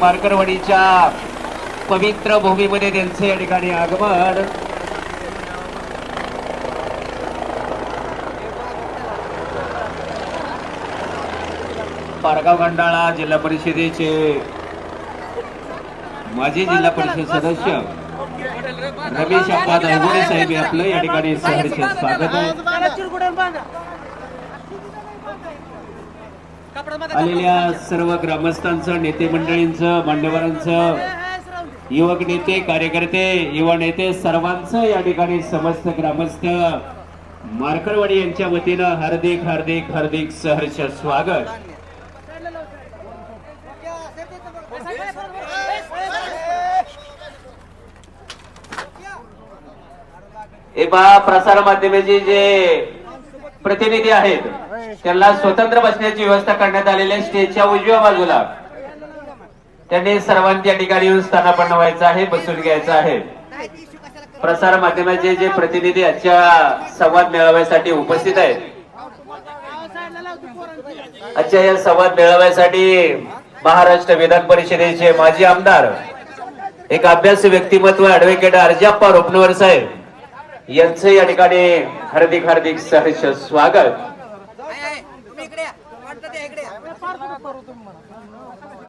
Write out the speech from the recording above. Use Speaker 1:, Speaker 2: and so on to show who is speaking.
Speaker 1: मार्करवाडीच्या पवित्र भूमीमध्ये त्यांचे या ठिकाणी आगमन. पारगाव खंडाळा जिल्हा परिषदेचे माजी जिल्हा परिषद सदस्य रमेश अप्पा दळगुडे साहेब आपलं या ठिकाणी सहर्ष स्वागत आहे. आलेल्या सर्व ग्रामस्थांचं नेते मंडळींचं मान्यवरांचं युवक नेते कार्यकर्ते युवा नेते सर्वांचं या ठिकाणी समस्त ग्रामस्थ मार्करवाडी यांच्या वतीनं हार्दिक हार्दिक हार्दिक सहर्ष स्वागत. हे पहा प्रसार माध्यमाचे जे प्रतिनिधी आहेत. त्यांना स्वतंत्र बसण्याची व्यवस्था करण्यात आलेली आहे. स्टेजच्या उजव्या बाजूला. त्यांनी सर्वांनी त्या ठिकाणी येऊन स्थानापन्न व्हायचं आहे बसून घ्यायचं आहे. प्रसार माध्यमाचे जे प्रतिनिधी आजच्या संवाद मेळाव्यासाठी उपस्थित आहेत. आजच्या या संवाद मेळाव्यासाठी महाराष्ट्र विधान परिषदेचे माजी आमदार एक अभ्यास व्यक्तिमत्व ऍडव्होकेट अर्जाप्पा रोपणवर साहेब. यांचं या ठिकाणी हार्दिक हार्दिक सहर्ष स्वागत.